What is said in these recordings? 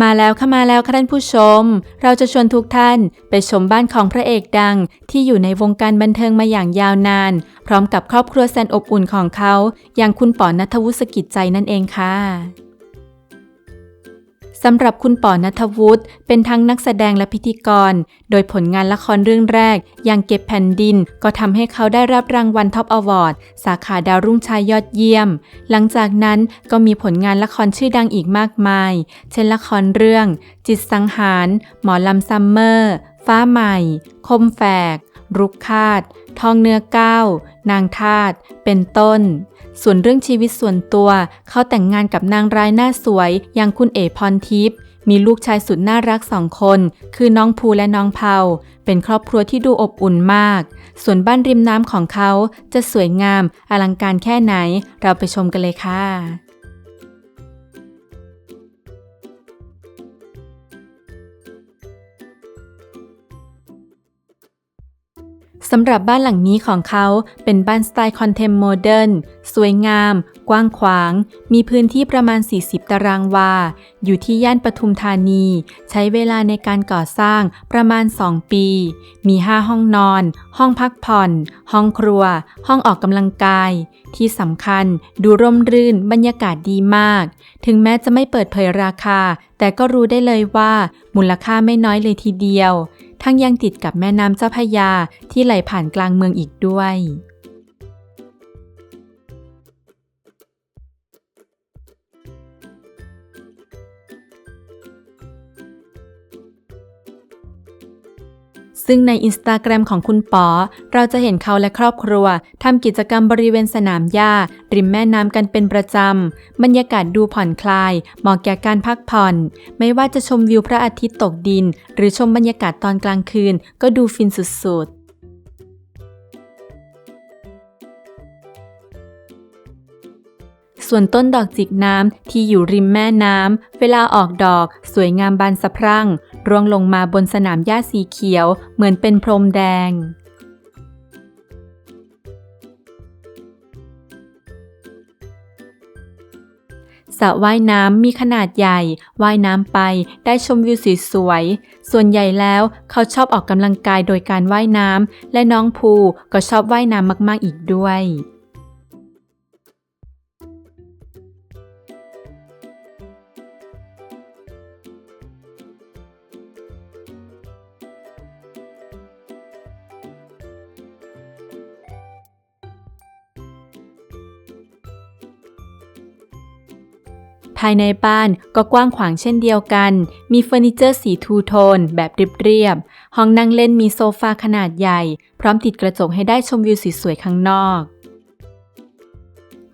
มาแล้วค่ะมาแล้วค่ะท่านผู้ชม เราจะชวนทุกท่านไปชมบ้านของพระเอกดัง ที่อยู่ในวงการบันเทิงมาอย่างยาวนาน พร้อมกับครอบครัวแสนอบอุ่นของเขา อย่างคุณป๋อนัทวุฒิสกิจใจนั่นเองค่ะ สำหรับคุณป๋อนัทวุฒิเป็นทั้งนักแสดงและพิธีกร โดยผลงานละครเรื่องแรก อย่างเก็บแผ่นดิน ก็ทำให้เขาได้รับรางวัลท็อปอวอร์ดสาขาดาวรุ่งชายยอดเยี่ยม หลังจากนั้นก็มีผลงานละครชื่อดังอีกมากมาย เช่นละครเรื่อง จิตสังหาร หมอลำซัมเมอร์ ฟ้าใหม่ คมแฝกรุกคาด ทองเนื้อก้าวนางทาตเป็นต้น ส่วนเรื่องชีวิตส่วนตัว เขาแต่งงานกับนางร้ายหน้าสวยอย่างคุณเอพรทิพย์มีลูกชายสุดน่ารักสองคน คือน้องภูและน้องเผาเป็นครอบครัวที่ดูอบอุ่นมาก ส่วนบ้านริมน้ำของเขาจะสวยงามอลังการแค่ไหน เราไปชมกันเลยค่ะ สำหรับบ้านหลังนี้ของเขาเป็นบ้านสไตล์คอนเทมโมเดิร์นสวยงาม กว้างขวาง มีพื้นที่ประมาณ 40 ตารางวา อยู่ที่ย่านปทุมธานี ใช้เวลาในการก่อสร้างประมาณ 2 ปี มี 5 ห้องนอน ห้องพักผ่อน ห้องครัว ห้องออกกำลังกาย ที่สำคัญดูร่มรื่นบรรยากาศดีมาก ถึงแม้จะไม่เปิดเผยราคา แต่ก็รู้ได้เลยว่ามูลค่าไม่น้อยเลยทีเดียว ทั้งยังติดกับแม่น้ำเจ้าพยาที่ไหลผ่านกลางเมืองอีกด้วย ซึ่งในอินสตาแกรมของคุณป๋อ เราจะเห็นเขาและครอบครัวทำกิจกรรมบริเวณสนามหญ้า ริมแม่น้ำกันเป็นประจำ บรรยากาศดูผ่อนคลายเหมาะแก่การพักผ่อน ไม่ว่าจะชมวิวพระอาทิตย์ตกดิน หรือชมบรรยากาศตอนกลางคืนก็ดูฟินสุดๆ ส่วนต้นดอกจิกน้ำที่อยู่ริมแม่น้ำ เวลาออกดอกสวยงามบานสะพรั่ง ร่วงลงมาบนสนามหญ้าสีเขียวเหมือนเป็นพรมแดงสระว่ายน้ำมีขนาดใหญ่ ว่ายน้ำไปได้ชมวิวสวยๆ ส่วนใหญ่แล้วเขาชอบออกกำลังกายโดยการว่ายน้ำ และน้องภูก็ชอบว่ายน้ำมากๆอีกด้วย ภายในบ้านก็กว้างขวางเช่นเดียวกัน มีเฟอร์นิเจอร์สีทูโทนแบบเรียบๆ ห้องนั่งเล่นมีโซฟาขนาดใหญ่ พร้อมติดกระจกให้ได้ชมวิวสวยๆข้างนอก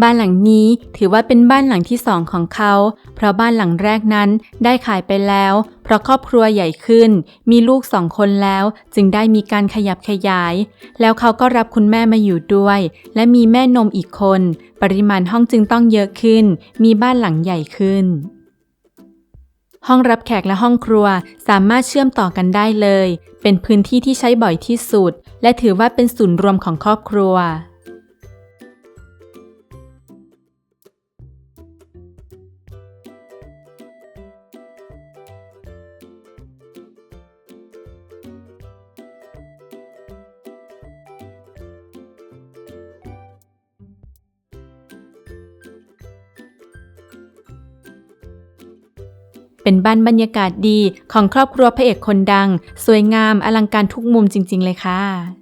บ้านหลังนี้ถือว่าเป็นบ้านหลังที่สองของเขา เพราะบ้านหลังแรกนั้นได้ขายไปแล้ว เพราะครอบครัวใหญ่ขึ้น มีลูกสองคนแล้วจึงได้มีการขยับขยาย แล้วเขาก็รับคุณแม่มาอยู่ด้วย และมีแม่นมอีกคน ปริมาณห้องจึงต้องเยอะขึ้น มีบ้านหลังใหญ่ขึ้นห้องรับแขกและห้องครัวสามารถเชื่อมต่อกันได้เลย เป็นพื้นที่ที่ใช้บ่อยที่สุด และถือว่าเป็นศูนย์รวมของครอบครัว เป็นบ้านบรรยากาศดีของครอบครัวพระเอกคนดัง สวยงามอลังการทุกมุมจริง ๆ เลยค่ะ